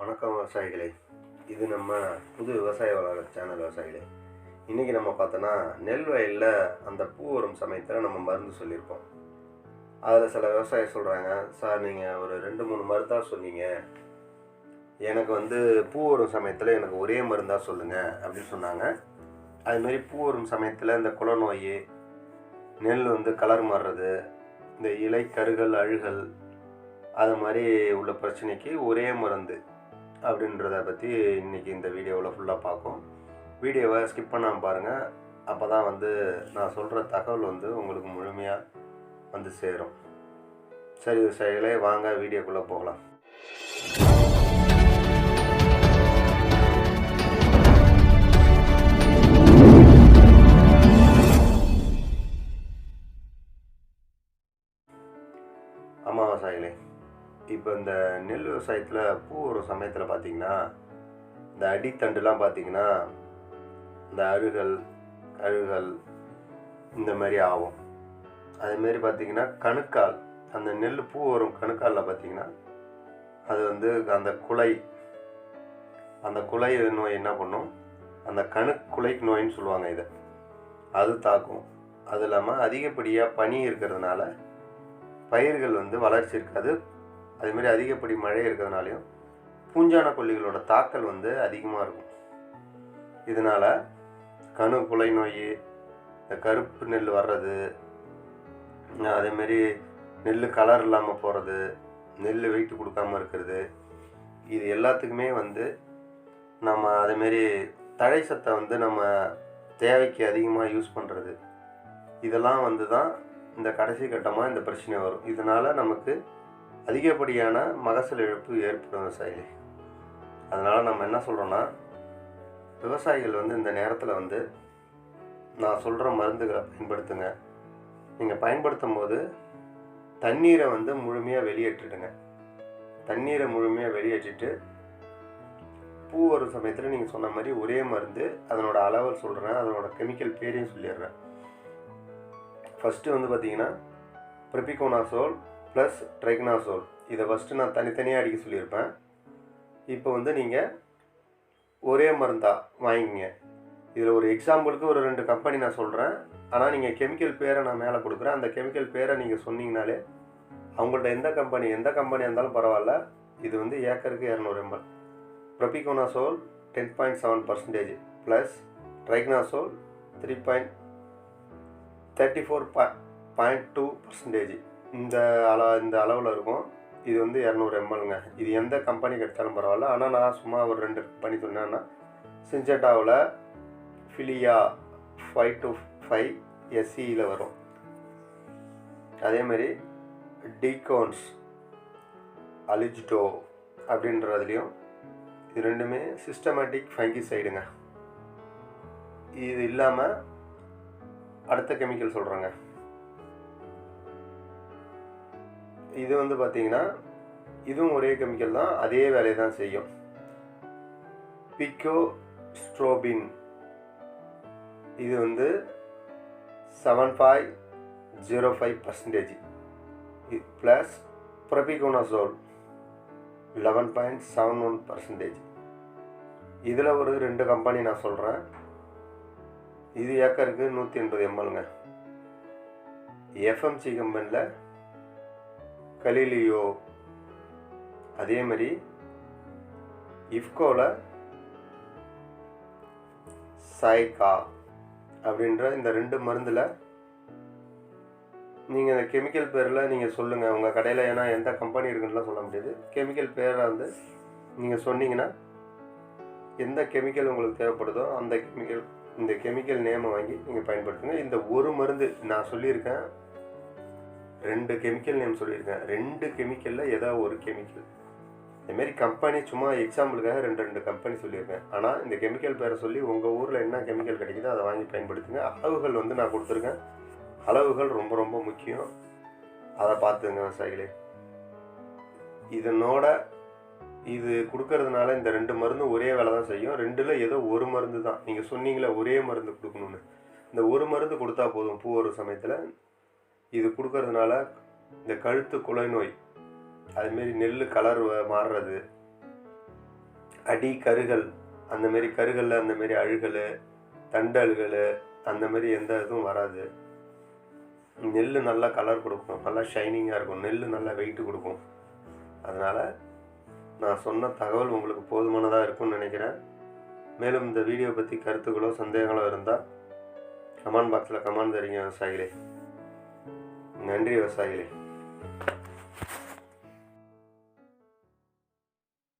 வணக்கம் விவசாயிகளே. இது நம்ம புது விவசாய வளர சேனல் விவசாயிகளே. இன்றைக்கி நம்ம பார்த்தோன்னா நெல் வயலில் அந்த பூ வரும் சமயத்தில் நம்ம மருந்து சொல்லியிருப்போம். அதில் சில விவசாயி சொல்கிறாங்க சார் நீங்கள் ஒரு ரெண்டு மூணு மருந்தாக சொன்னீங்க. எனக்கு வந்து பூ வரும் சமயத்தில் எனக்கு ஒரே மருந்தாக சொல்லுங்கள் அப்படின்னு சொன்னாங்க. அதுமாரி பூ வரும் சமயத்தில் இந்த குலநோய் நெல் வந்து கலர் மாறுறது இந்த இலை கருகள் அழுகல் அது மாதிரி உள்ள பிரச்சனைக்கு ஒரே மருந்து. அப்படின்றத பற்றி இன்றைக்கி இந்த வீடியோவில் ஃபுல்லாக பார்க்கும். வீடியோவை ஸ்கிப் பண்ணாமல் பாருங்கள் அப்போ தான் வந்து நான் சொல்கிற தகவல் வந்து உங்களுக்கு முழுமையாக வந்து சேரும். சரி விவசாயிகளே வாங்க வீடியோக்குள்ளே போகலாம். இப்போ இந்த நெல் விவசாயத்தில் பூ ஒரு சமயத்தில் பார்த்தீங்கன்னா இந்த அடித்தண்டுலாம் பார்த்தீங்கன்னா இந்த அருகல் கழுகல் இந்த மாதிரி ஆகும். அதேமாரி பார்த்தீங்கன்னா கணுக்கால் அந்த நெல் பூ வரும் கணுக்காலில் பார்த்தீங்கன்னா அது வந்து அந்த குலை அந்த குலை நோய் என்ன பண்ணும்? அந்த கணு குலை நோயின்னு சொல்லுவாங்க இதை. அது தாக்கும். அது இல்லாமல் அதிகப்படியாக பனி இருக்கிறதுனால பயிர்கள் வந்து வளர்ச்சி இருக்காது. அதேமாரி அதிகப்படி மழை இருக்கிறதுனாலையும் பூஞ்சான கொல்லிகளோட தாக்கல் வந்து அதிகமாக இருக்கும். இதனால் கணு குலை நோய் இந்த கருப்பு நெல் வர்றது அதேமாரி நெல் கலர் இல்லாமல் போகிறது நெல் வெயிட் கொடுக்காம இருக்கிறது இது எல்லாத்துக்குமே வந்து நம்ம அதேமாரி தழை சத்தை வந்து நம்ம தேவைக்கு அதிகமாக யூஸ் பண்ணுறது இதெல்லாம் வந்து தான் இந்த கடைசி கட்டமாக இந்த பிரச்சனை வரும். இதனால் நமக்கு அதிகப்படியான மகசூல் இழப்பு ஏற்படும் விவசாயிகளே அதனால் நம்ம என்ன சொல்கிறோன்னா விவசாயிகள் வந்து இந்த நேரத்தில் வந்து நான் சொல்கிற மருந்துகளை பயன்படுத்துங்க. நீங்கள் பயன்படுத்தும் போது தண்ணீரை வந்து முழுமையாக வெளியேற்றிடுங்க. தண்ணீரை முழுமையாக வெளியேற்றிட்டு பூ வரும் சமயத்தில் நீங்கள் சொன்ன மாதிரி ஒரே மருந்து அதனோட அளவை சொல்கிறேன் அதனோட கெமிக்கல் பேரையும் சொல்லிடுறேன். ஃபஸ்ட்டு வந்து பார்த்தீங்கன்னா ப்ரெபிகோனாசோல் ப்ளஸ் ட்ரைக்னாசோல் இதை ஃபஸ்ட்டு நான் தனித்தனியாக அடிக்க சொல்லியிருப்பேன். இப்போ வந்து நீங்கள் ஒரே மருந்தாக வாங்கிங்க. இதில் ஒரு எக்ஸாம்பிளுக்கு ஒரு ரெண்டு கம்பெனி நான் சொல்கிறேன் ஆனால் நீங்கள் கெமிக்கல் பேரை நான் மேலே கொடுக்குறேன். அந்த கெமிக்கல் பேரை நீங்கள் சொன்னீங்கனாலே அவங்கள்ட்ட எந்த கம்பெனி எந்த கம்பெனி இருந்தாலும் பரவாயில்ல. இது வந்து ஏக்கருக்கு இரநூறு ml propiconazole ten point seven percentage plus tricyclazole three point thirty four point two percentage இந்த அள இந்த அளவில் இருக்கும். இது வந்து இரநூறு எம்எல்ங்க இது எந்த கம்பெனி எடுத்தாலும் பரவாயில்ல. ஆனால் நான் சும்மா ஒரு ரெண்டு கம்பெனி சொன்னேன்னா சிஞ்சட்டாவில் ஃபிலியா ஃபைவ் டு ஃபைவ் எஸ்சியில் வரும். அதேமாரி டீகோன்ஸ் அலிஜிடோ அப்படின்றதுலையும் இது ரெண்டுமே சிஸ்டமேட்டிக் ஃபைங்கிசைடுங்க இது இல்லாமல் அடுத்த கெமிக்கல் சொல்கிறேங்க இது வந்து பார்த்தீங்கன்னா இதுவும் ஒரே கெமிக்கல் தான் அதே வேலையை தான் செய்யும். பிக்கோ ஸ்ட்ரோபின் இது வந்து seven five zero five percentage plus propiconazole eleven point seven one percentage இதில் ஒரு ரெண்டு கம்பெனி நான் சொல்கிறேன் இது ஏக்கருக்கு நூற்றி எண்பது எம்எல்ங்க எஃப்எம்சி கம்பெனியில் கலீலியோ. அதே மாதிரி இஃப்கோவில் சைக்கா அப்படின்ற இந்த ரெண்டு மருந்தில் நீங்கள் இந்த கெமிக்கல் பேரில் நீங்கள் சொல்லுங்கள் உங்கள் கடையில் ஏன்னா எந்த கம்பெனி இருக்குன்னுலாம் சொல்ல முடியாது. கெமிக்கல் பேரை வந்து நீங்கள் சொன்னீங்கன்னா எந்த கெமிக்கல் உங்களுக்கு தேவைப்படுதோ அந்த கெமிக்கல் இந்த கெமிக்கல் நேமை வாங்கி நீங்கள் பயன்படுத்துங்க. இந்த ஒரு மருந்து நான் சொல்லியிருக்கேன். ரெண்டு கெமிக்கல் நேம் சொல்லியிருக்கேன். ரெண்டு கெமிக்கலில் ஏதோ ஒரு கெமிக்கல் இதுமாரி கம்பெனி சும்மா எக்ஸாம்பிளுக்காக ரெண்டு ரெண்டு கம்பெனி சொல்லியிருக்கேன். ஆனால் இந்த கெமிக்கல் பேரை சொல்லி உங்கள் ஊரில் என்ன கெமிக்கல் கிடைக்குதோ அதை வாங்கி பயன்படுத்துங்க. அளவுகள் வந்து நான் கொடுத்துருக்கேன். அளவுகள் ரொம்ப ரொம்ப முக்கியம். அதை பார்த்துங்க விவசாயிகளே. இதனோட இது கொடுக்கறதுனால இந்த ரெண்டு மருந்தும் ஒரே வேலை தான் செய்யும். ரெண்டில் ஏதோ ஒரு மருந்து தான் நீங்கள் சொன்னீங்களே ஒரே மருந்து கொடுக்கணும்னு. இந்த ஒரு மருந்து கொடுத்தா போதும் பூ ஒரு சமயத்தில். இது கொடுக்கறதுனால இந்த கழுத்து குலை நோய் அதுமாரி நெல் கலர் மாறுறது அடி கருகள் அந்தமாரி கருகளில் அந்தமாரி அழுகல் தண்டல்கள் அந்தமாரி எந்த இதுவும் வராது. நெல் நல்லா கலர் கொடுக்கும் நல்லா ஷைனிங்காக இருக்கும் நெல் நல்லா வெயிட்டு கொடுக்கும். அதனால் நான் சொன்ன தகவல் உங்களுக்கு போதுமானதாக இருக்கும்னு நினைக்கிறேன். மேலும் இந்த வீடியோ பற்றி கருத்துக்களோ சந்தேகங்களோ இருந்தால் கமெண்ட் பாக்ஸில் கமெண்ட் தெரியுங்க விவசாயிகளே. நன்றி விவசாயிகளே.